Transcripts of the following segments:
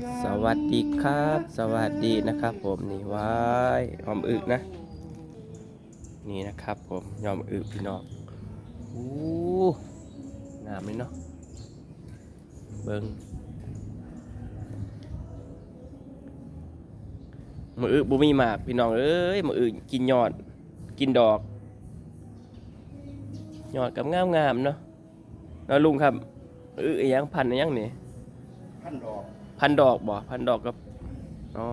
สวัสดีครับ สวัสดีนะครับ ผมนี่ว้ายยอมอึนะ นี่นะครับ ผมยอมอึพี่น้องโอ้งามเลยเนาะเบิงมืออึบุมีมากพี่น้องเอ้ยมืออึกินยอด กินดอกยอดกับงามงามเนาะแล้วลุงครับออึอยังพันอยังนี่พันดอก พันดอกบ่พันดอกกับอ๋อ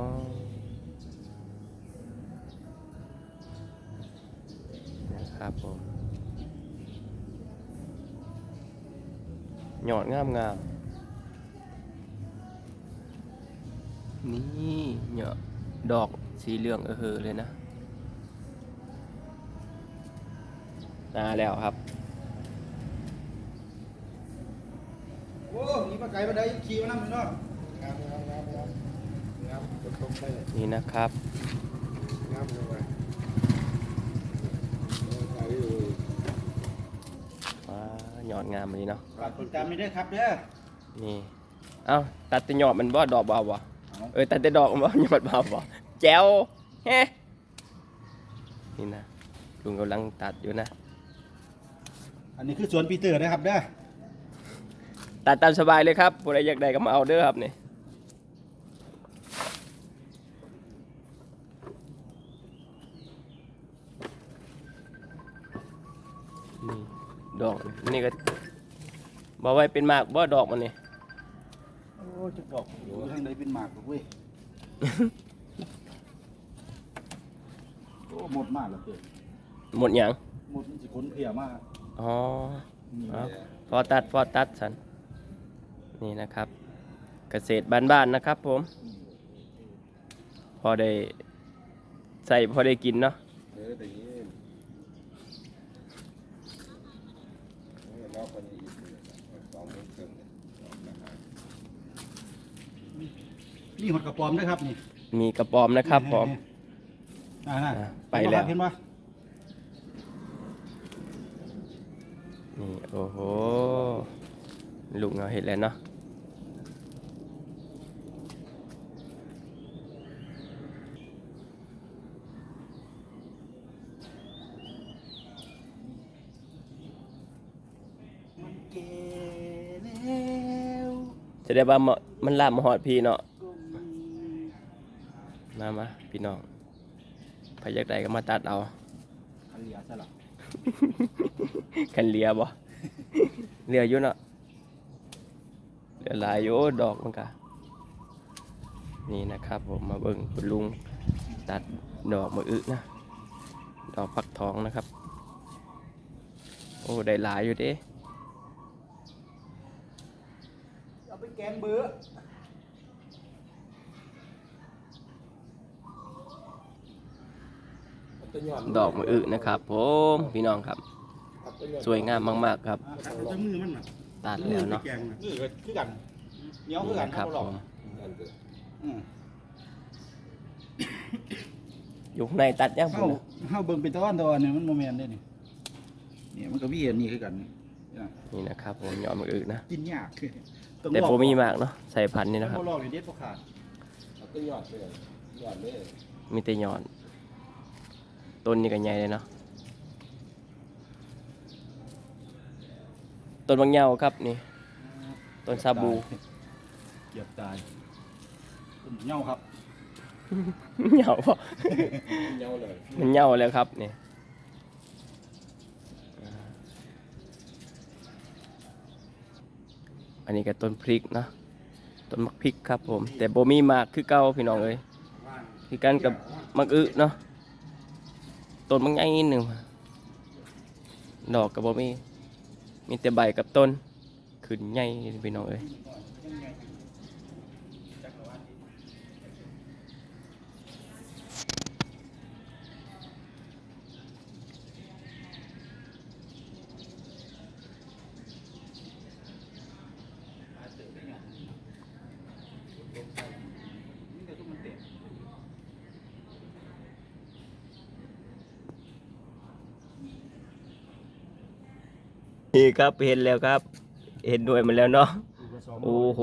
นะครับผมหยอดงามงามนี่เหยอดดอกสีเหลืองเออเฮอเลยนะนาแล้วครับโอ้มีปลาไก่ปลาได้ขี่มานั่งอยู่เนาะ งามงามงามงามงามกดตรงไปเลยนี่นะครับงามเลยไก่อยู่ว้าหยอดงามเลยเนาะฝากติดตามนี่ด้วยครับเด้อนี่เอ้าตัดแต่หยอดมันบ่ดอกเบาบ่เอาเออตัดแต่ดอกมันบ่หยอดเบาบ่แจ๋วเฮ้นี่นะลุงกำลังตัดอยู่นะ อันนี้คือสวนปีเตอร์นะครับเด้อตัดตามสบายเลยครับผู้ใดอยากได้ก็มาเอาเด้อครับนี่ นี่ดอกนี่ก็บอกไว้เป็นหมากบ่ดอกมันนี่โอ้จะบอกอยู่ทางใดเป็นหมากลูกเว้ยโอ้หมดมากแล้วเกินหมดหยังหมดมันสิขนเพียมากอ๋อนี่ครับพอตัดพอตัดสันนี่นะครับ เกษตรบ้านๆนะครับผม พอได้ใส่พอได้กินเนาะ เออแต่นี้รอบนี้อีกส องเดือนครึ่งนี่หดกระปอมด้วยครับนี่มีกระปอมนะครับผมอ่าอะไปแล้ว เห็นปะนี่โอ้โหลุงเอาเห็ดแล้วเนาะ มันเก๋แล้ว จะได้ว่าเหมาะมันลามมาหอดพี่เนาะก็มีมามาพี่น้องใครอยากได้ก็มาตัดเอาคันเหลียซะหรอคันเลียบ่เลียอยู่เนาะเหลือหลายอยู่ดอกมันกะนี่นะครับผมมาเบิ่งคุณลุงตัดดอกมะอึนะ ดอกฟักทองนะครับ โอ้ได้หลายอยู่เด้ เอาไป แกงเบื่อดอกมะอึนะครับผมพี่น้องครับ สวยงามมาก ๆ ครับตัดเอามือมันน่ะตัดแล้วเนาะมือไปแกงน่ะนี่ก็คือกันเหนียวคือนี่กันนะครับเขาผหลอกมอืมอยู่ข้างในตัดยังผเฮามเฮาเบิ่งเป็นตะวันตะวันเนี่ยมันโมเมนต์ได้นี่นี่มันก็มีอันนี้คือกันนี่นะนี่นะครับผมยอดมะอึนะกินยากต้อง แต่ลอกผมมีมากเนาะใส่พันธุ์นี่นะครับถ้าบ่ลอกนี่เด็ดบ่ขาดเอาก็ยอดไปเลยยอดเลยมีแต่ยอดต้นนี่ก็ใหญ่เลยเนาะต้นบางเหยาครับนี่ต้นซาบูเกือบตายต้นเหย้าครับเหยาปะเงาเลยมันเหยาแล้วครับนี่ อันนี้ก็ต้นพริกนะต้นมักพริกครับผม แต่โบมีมากคือเก้าพี่น้องเลยคือกันกับมักอึเนาะต้นมันใหญ่นิดหนึ่งดอกกับโบมีมีแต่ใบกับต้นขึ้นใหญ่พี่น้องเลย นี่ครับเห็นแล้วครับ เห็นด้วยมันแล้วเนาะดูผสองโอ้โห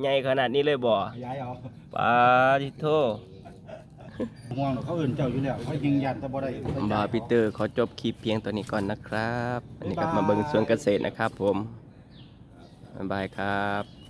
ใหญ่ขนาดนี้เลยบ่ขยายเอาปาทิโทห่วงเขาอื่นเจ้าอยู่แล้วเขายิงยันแต่บ่ได้บาร์พีเตอร์ขอจบคลิปเพียงตัวนี้ก่อนนะครับ อันนี้ก็มาเบิ่งสวนเกษตรนะครับผมบ๊ายบายครับ